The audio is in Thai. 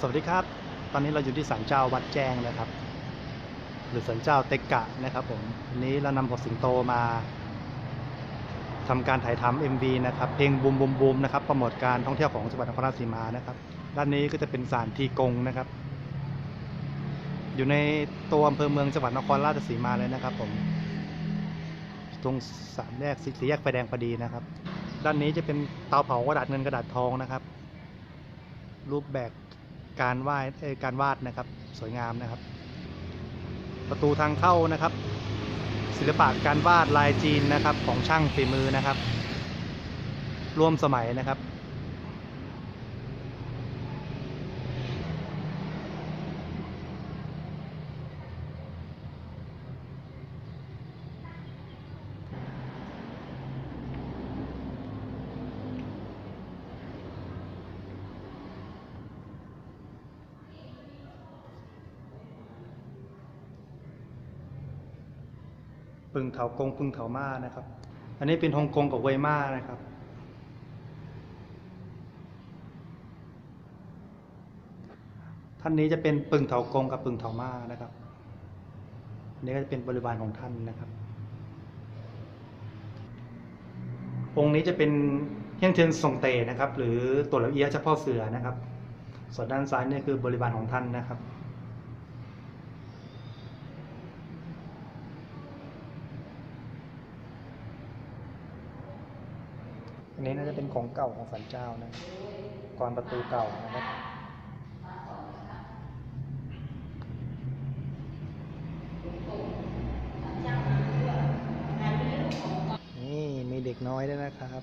สวัสดีครับ ตอนนี้เราอยู่ที่ศาลเจ้าวัดแจ้งนะครับ หรือศาลเจ้าเตกกะนะครับผมวันนี้เรานำบทสิงโตมาทำการถ่ายทำ MV นะครับ เพลงบูมบูมบูมนะครับโปรโมทการท่องเที่ยวของจังหวัดนครราชสีมานะครับด้านนี้ก็จะเป็นศาลทีกงนะครับ อยู่ในตัวอำเภอเมืองจังหวัดนครราชสีมาเลยนะครับ ผมตรงสามแยกสี่แยกไฟแดงพอดีนะครับ ด้านนี้จะเป็นเตาเผากระดาษเงินกระดาษทองนะครับ รูปแบบ การวาดการวาดนะครับ สวยงามนะครับ ประตูทางเข้านะครับ ศิลปะการวาดลายจีนนะครับ ของช่างฝีมือนะครับ ร่วมสมัยนะครับ ปึงเถากงปึงเถามานะครับ อันนี้เป็นฮ่องกงกับเวมานะครับ ท่านนี้จะเป็นปึงเถากงกับปึงเถามานะครับอันนี้ก็จะเป็นบริวารของท่านนะครับ องค์นี้จะเป็นเฮียนเทียนทรงเตนะครับ หรือตัวลาเอียเฉพาะเสือนะครับ ส่วนด้านซ้ายนี่คือบริวารของท่านนะครับ อันนี้น่าจะเป็นของเก่าของสันเจ้านะก่อนประตูเก่านะครับนี่มีเด็กน้อยด้วยนะครับ